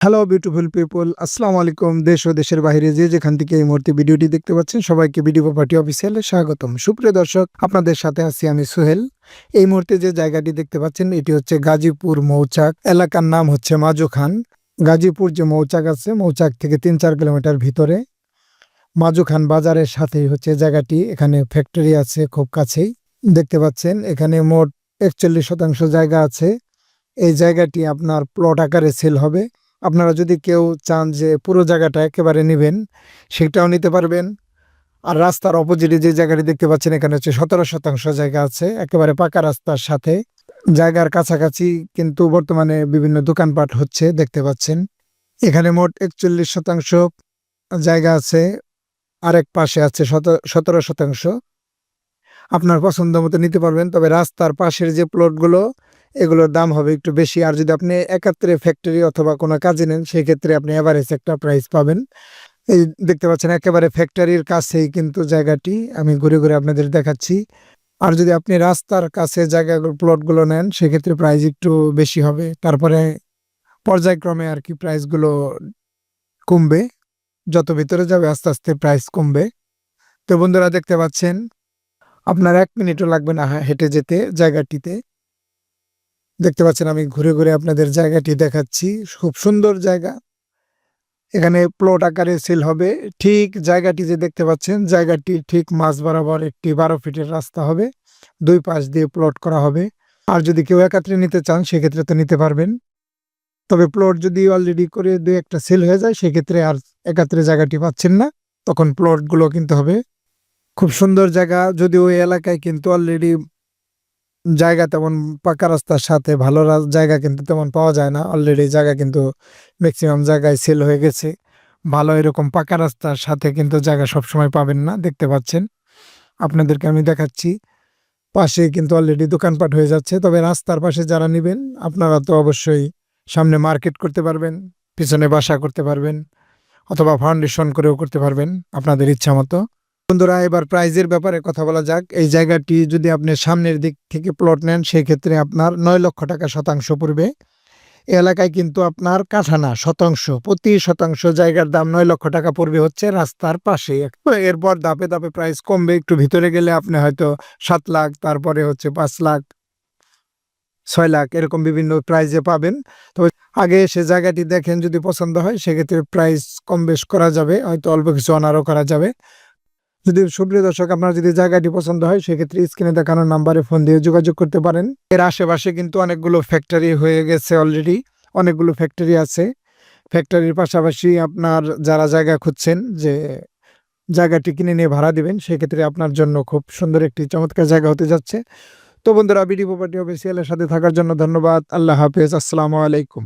Hello beautiful people আসসালামু আলাইকুম দেশ ও দেশের বাইরে যে যেখান থেকে এই মুহূর্তে ভিডিওটি দেখতে পাচ্ছেন, সবাইকে ভিডিও প্রপার্টি অফিসিয়ালে স্বাগতম। সুপ্রিয় দর্শক, আপনাদের সাথে আছি আমি সোহেল। এই মুহূর্তে যে জায়গাটি দেখতে পাচ্ছেন, এটি হচ্ছে গাজীপুর মৌচাক। এলাকার নাম হচ্ছে মাজু খান। গাজীপুর যে মৌচাক আছে, মৌচাক থেকে তিন চার কিলোমিটার ভিতরে। মাজু খান বাজারের সাথেই হচ্ছে জায়গাটি। এখানে ফ্যাক্টরি আছে খুব কাছেই। দেখতে পাচ্ছেন, এখানে মোট একচল্লিশ শতাংশ জায়গা আছে। এই জায়গাটি আপনার প্লট আকারে সেল হবে। আপনারা যদি কেউ চান যে পুরো জায়গাটা একেবারে নেবেন, সেটাও নিতে পারবেন। আর রাস্তার অপোজিটে যে জায়গাটি দেখতে পাচ্ছেন, এখানে হচ্ছে সতেরো শতাংশ জায়গা আছে, একেবারে পাকা রাস্তার সাথে। জায়গার কাছাকাছি কিন্তু বর্তমানে বিভিন্ন দোকানপাট হচ্ছে, দেখতে পাচ্ছেন। এখানে মোট একচল্লিশ শতাংশ জায়গা আছে, আরেক পাশে আছে সতেরো শতাংশ। আপনার পছন্দ মতো নিতে পারবেন, তবে রাস্তার পাশের যে প্লটগুলো এগুলোর দাম হবে একটু বেশি। আর যদি আপনি একাত্রে ফ্যাক্টরি অথবা কোনো কাজে নেন সেই ক্ষেত্রে আপনি এভারেজ একটা প্রাইস পাবেন। এই দেখতে পাচ্ছেন একেবারে ফ্যাক্টরির কাছেই কিন্তু জায়গাটি। আমি ঘুরে ঘুরে আপনাদের দেখাচ্ছি। আর যদি আপনি রাস্তার কাছে জায়গাগুলো প্লটগুলো নেন, সেক্ষেত্রে প্রাইস একটু বেশি হবে। তারপরে পর্যায়ক্রমে আর কি প্রাইসগুলো কমবে। যত ভিতরে যাবে, আস্তে আস্তে প্রাইস কমবে। তো বন্ধুরা, দেখতে পাচ্ছেন, আপনার এক মিনিটও লাগবে না হেঁটে যেতে জায়গাটিতে। দেখতে পাচ্ছেন আমি ঘুরে ঘুরে আপনাদের জায়গাটি দেখাচ্ছি। খুব সুন্দর জায়গা। এখানে প্লট আকারে সেল হবে। ঠিক জায়গাটি যে দেখতে পাচ্ছেন, জায়গাটি ঠিক মাঝ বরাবর একটি বারো ফিটের রাস্তা হবে। দুই পাশ দিয়ে প্লট করা হবে। আর যদি কেউ একাত্রে নিতে চান, সেক্ষেত্রে তো নিতে পারবেন। তবে প্লট যদি অলরেডি করে দুই একটা সেল হয়ে যায়, সেক্ষেত্রে আর একাত্রে জায়গাটি পাচ্ছেন না। তখন প্লটগুলো কিনতে হবে। খুব সুন্দর জায়গা। যদি ওই এলাকায় কিন্তু অলরেডি জায়গা তেমন পাকা রাস্তার সাথে ভালো জায়গা কিন্তু তেমন পাওয়া যায় না। অলরেডি জায়গা কিন্তু ম্যাক্সিমাম জায়গায় সেল হয়ে গেছে। ভালো এরকম পাকা রাস্তার সাথে কিন্তু জায়গা সবসময় পাবেন না, দেখতে পাচ্ছেন। আপনাদেরকে আমি দেখাচ্ছি। পাশে কিন্তু অলরেডি দোকানপাট হয়ে যাচ্ছে। তবে রাস্তার পাশে যারা নেবেন, আপনারা তো অবশ্যই সামনে মার্কেট করতে পারবেন, পিছনে বাসা করতে পারবেন, অথবা ফাউন্ডেশন করেও করতে পারবেন, আপনাদের ইচ্ছা মতো। বন্ধুরা, এবার প্রাইজের ব্যাপারে কথা বলা যাক। এই জায়গাটি যদি আপনি সামনের দিক থেকে প্লট নেন, সেক্ষেত্রে আপনার নয় লক্ষ টাকা শতাংশ পড়বে। এলাকায় কিন্তু আপনার কাঠানা শতাংশ, প্রতি শতাংশ জায়গার দাম নয় লক্ষ টাকা পড়বে হচ্ছে রাস্তার পাশে। এরপর দাপে দাপে প্রাইস কমবে, একটু ভিতরে গেলে আপনি হয়তো সাত লাখ, তারপরে হচ্ছে পাঁচ লাখ, ছয় লাখ, এরকম বিভিন্ন প্রাইজে পাবেন। তবে আগে সে জায়গাটি দেখেন যদি পছন্দ হয়, সেক্ষেত্রে প্রাইস কম বেশ করা যাবে, হয়তো অল্প কিছু অনারও করা যাবে। যদি সুপ্রিয় দর্শক, আপনার যদি জায়গাটি পছন্দ হয়, সেক্ষেত্রে স্ক্রিনে দেখানোর নাম্বারে ফোন দিয়ে যোগাযোগ করতে পারেন। এর আশেপাশে কিন্তু অনেকগুলো ফ্যাক্টরি হয়ে গেছে অলরেডি অনেকগুলো ফ্যাক্টরি আছে। ফ্যাক্টরির পাশাপাশি আপনার যারা জায়গা খুঁজছেন, যে জায়গাটি কিনে নিয়ে ভাড়া দিবেন, সেক্ষেত্রে আপনার জন্য খুব সুন্দর একটি চমৎকার জায়গা হতে যাচ্ছে। তো বন্ধুরা বিডি প্রপার্টি অফিসিয়ালের সাথে থাকার জন্য ধন্যবাদ। আল্লাহ হাফেজ। আসসালামু আলাইকুম।